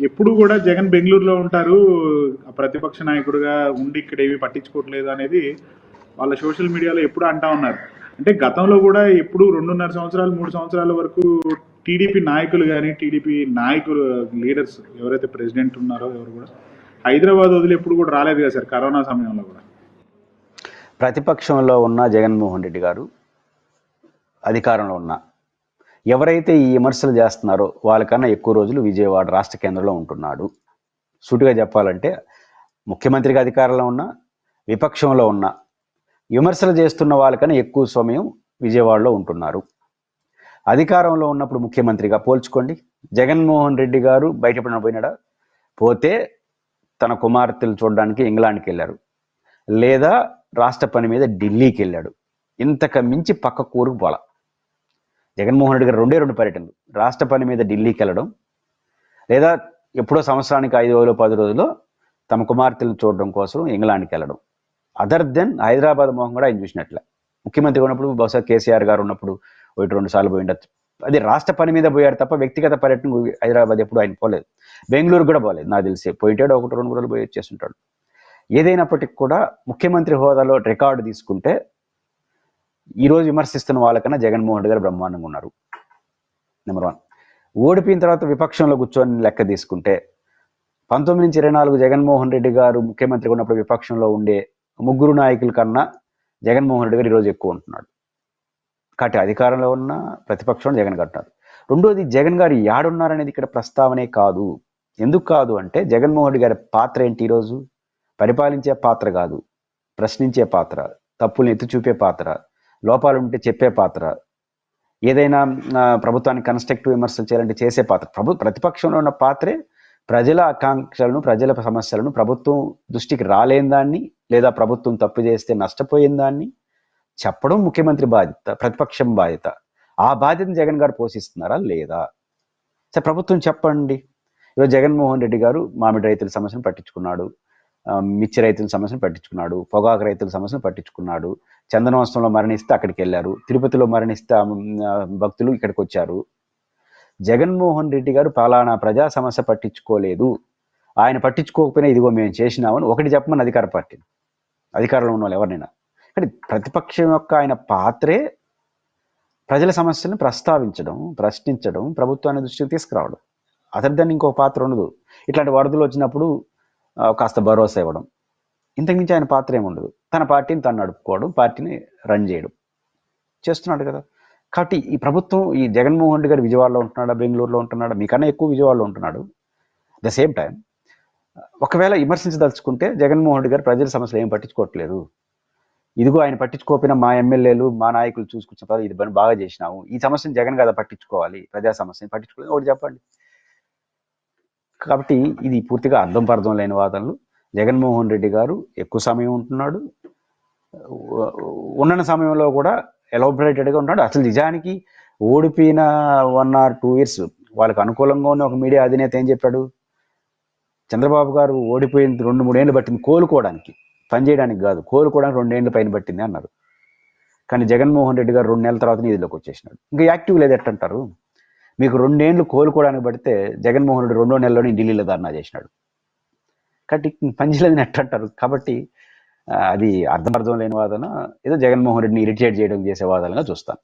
ఎప్పుడు కూడా జగన్ బెంగళూరులో ఉంటారు. ఆ ప్రతిపక్ష నాయకుడిగా ఉండి ఇక్కడ ఏమీ పట్టించుకోవట్లేదు అనేది వాళ్ళ సోషల్ మీడియాలో ఎప్పుడు అంటా ఉన్నారు. అంటే గతంలో కూడా ఎప్పుడు రెండున్నర సంవత్సరాలు మూడు సంవత్సరాల వరకు టీడీపీ నాయకులు కానీ టీడీపీ నాయకులు లీడర్స్ ఎవరైతే ప్రెసిడెంట్ ఉన్నారో ఎవరు కూడా హైదరాబాద్ వదిలి ఎప్పుడు కూడా రాలేదు కదా సార్ కరోనా సమయంలో కూడా. ప్రతిపక్షంలో ఉన్న జగన్మోహన్ రెడ్డి గారు అధికారంలో ఉన్న ఎవరైతే ఈ విమర్శలు చేస్తున్నారో వాళ్ళకన్నా ఎక్కువ రోజులు విజయవాడ రాష్ట్ర కేంద్రంలో ఉంటున్నాడు. సూటిగా చెప్పాలంటే ముఖ్యమంత్రిగా అధికారంలో ఉన్న విపక్షంలో ఉన్న విమర్శలు చేస్తున్న వాళ్ళకన్నా ఎక్కువ సమయం విజయవాడలో ఉంటున్నారు. అధికారంలో ఉన్నప్పుడు ముఖ్యమంత్రిగా పోల్చుకోండి. జగన్మోహన్ రెడ్డి గారు బయటపడిన పోయినాడా? పోతే తన కుమార్తెలు చూడడానికి ఇంగ్లాండ్కి వెళ్ళారు. లేదా రాష్ట్ర పని మీద ఢిల్లీకి వెళ్ళాడు. ఇంతకు మించి పక్క కూరుకు పోలా. జగన్మోహన్ రెడ్డి గారు రెండే రెండు పర్యటనలు. రాష్ట్ర పని మీద ఢిల్లీకి వెళ్ళడం లేదా ఎప్పుడో సంవత్సరానికి ఐదు రోజులు పది రోజులు తమ కుమార్తెలను చూడడం కోసం ఇంగ్లాండ్కి వెళ్ళడం అదర్ దెన్ హైదరాబాద్ మోహన్ కూడా ఆయన చూసినట్లే. ముఖ్యమంత్రి ఉన్నప్పుడు బహుశా కేసీఆర్ గారు ఉన్నప్పుడు ఒకటి రెండు సార్లు పోయి ఉండొచ్చు. అది రాష్ట్ర పని మీద పోయాడు తప్ప వ్యక్తిగత పర్యటన హైదరాబాద్ ఎప్పుడు ఆయన పోలేదు. బెంగళూరు కూడా పోలేదు నాకు తెలిసి. పోయింటాడు ఒకటి రెండు రోజులు పోయి వచ్చేస్తుంటాడు ఏదైనప్పటికీ కూడా ముఖ్యమంత్రి హోదాలో రికార్డు తీసుకుంటే ఈరోజు విమర్శిస్తున్న వాళ్ళకన్నా జగన్మోహన్ రెడ్డి గారు బ్రహ్మాండంగా ఉన్నారు. నెంబర్ వన్ ఓడిపోయిన తర్వాత విపక్షంలో కూర్చొని లెక్క తీసుకుంటే పంతొమ్మిది నుంచి ఇరవై నాలుగు జగన్మోహన్ రెడ్డి గారు ముఖ్యమంత్రిగా ఉన్నప్పుడు విపక్షంలో ఉండే ముగ్గురు నాయకుల కన్నా జగన్మోహన్ రెడ్డి గారు ఈరోజు ఎక్కువ ఉంటున్నాడు. కాబట్టి అధికారంలో ఉన్న ప్రతిపక్షంలో జగన్ కట్టారు రెండోది జగన్ గారు యాడున్నారనేది ఇక్కడ ప్రస్తావనే కాదు. ఎందుకు కాదు అంటే జగన్మోహన్ రెడ్డి గారి పాత్ర ఏంటి ఈరోజు? పరిపాలించే పాత్ర కాదు. ప్రశ్నించే పాత్ర. తప్పుల్ని ఎత్తి చూపే పాత్ర. లోపాలు ఉంటే చెప్పే పాత్ర. ఏదైనా ప్రభుత్వాన్ని ప్రభుత్వానికి కన్స్ట్రక్టివ్ విమర్శలు చేయాలంటే చేసే పాత్ర. ప్రభు ప్రతిపక్షంలో ఉన్న పాత్రే ప్రజల ఆకాంక్షలను ప్రజల సమస్యలను ప్రభుత్వం దృష్టికి రాలేని దాన్ని లేదా ప్రభుత్వం తప్పు చేస్తే నష్టపోయిన దాన్ని చెప్పడం ముఖ్యమంత్రి బాధ్యత ప్రతిపక్షం బాధ్యత. ఆ బాధ్యతను జగన్ గారు పోషిస్తున్నారా లేదా? సరే ప్రభుత్వం చెప్పండి. ఈరోజు జగన్మోహన్ రెడ్డి గారు మామిడి రైతుల సమస్యను పట్టించుకున్నాడు. మిర్చి రైతుల సమస్యను పట్టించుకున్నాడు పొగాకు రైతుల సమస్యను పట్టించుకున్నాడు చందనోత్సవంలో మరణిస్తే అక్కడికి వెళ్ళారు తిరుపతిలో మరణిస్తే భక్తులు ఇక్కడికి వచ్చారు జగన్మోహన్ రెడ్డి గారు పలానా ప్రజా సమస్య పట్టించుకోలేదు. ఆయన పట్టించుకోకపోయినా ఇదిగో మేము చేసినామని ఒకటి చెప్పమని అధికార పార్టీ అధికారంలో ఉన్న వాళ్ళు ఎవరినైనా. కానీ ప్రతిపక్షం యొక్క ఆయన పాత్రే ప్రజల సమస్యలను ప్రస్తావించడం ప్రశ్నించడం ప్రభుత్వాన్ని దృష్టికి తీసుకురావడం. అతని దాన్ని ఇంకో పాత్ర ఉండదు. ఇట్లాంటి వరదలు వచ్చినప్పుడు కాస్త భరోసా ఇవ్వడం. ఇంతకుమించి ఆయన పాత్ర ఏముండదు. తన పార్టీని తను నడుపుకోవడం పార్టీని రన్ చేయడం. చేస్తున్నాడు కదా. కాబట్టి ఈ ప్రభుత్వం ఈ జగన్మోహన్ రెడ్డి గారు విజయవాడలో ఉంటున్నాడా బెంగళూరులో ఉంటున్నాడా? మీకన్నా ఎక్కువ విజయవాడలో ఉంటున్నాడు. ద సేమ్ టైం ఒకవేళ విమర్శించదలుచుకుంటే జగన్మోహన్ రెడ్డి గారు ప్రజల సమస్యలు ఏం పట్టించుకోవట్లేదు. ఇదిగో ఆయన పట్టించుకోపోయిన మా ఎమ్మెల్యేలు మా నాయకులు చూసుకుంటున్నారు ఇది బాగా చేసినాము. ఈ సమస్యను జగన్ కదా పట్టించుకోవాలి. ప్రజా సమస్యని పట్టించుకోవాలి ఒకటి చెప్పండి. కాబట్టి ఇది పూర్తిగా అర్థం పర్థం లేని వాదనలు. జగన్మోహన్ రెడ్డి గారు ఎక్కువ సమయం ఉంటున్నాడు. ఉన్న సమయంలో కూడా ఎలాబరేటెడ్గా ఉంటున్నాడు. అసలు నిజానికి ఓడిపోయిన వన్ ఆర్ టూ ఇయర్స్ వాళ్ళకి అనుకూలంగా ఉన్న ఒక మీడియా అధినేత ఏం చెప్పాడు? చంద్రబాబు గారు ఓడిపోయిన రెండు మూడేళ్ళు పట్టింది కోలుకోవడానికి. పనిచేయడానికి కాదు కోలుకోవడానికి రెండేళ్ళు పైన పట్టింది అన్నారు. కానీ జగన్మోహన్ రెడ్డి గారు రెండు నెలల తర్వాత నిధిలోకి వచ్చేసినాడు. ఇంకా యాక్టివ్ లేదు ఎట్టంటారు? మీకు రెండేండ్లు కోలుకోవడానికి పడితే జగన్మోహన్ రెడ్డి రెండో నెలలోనే ఢిల్లీలో ధర్నా చేసినాడు. కాబట్టి పనిచేయలేదని అంటారు కాబట్టి అది అర్థం అర్థం లేని వాదన. ఏదో జగన్మోహన్ రెడ్డిని ఇరిటేట్ చేయడం చేసే వాదనగా చూస్తాను.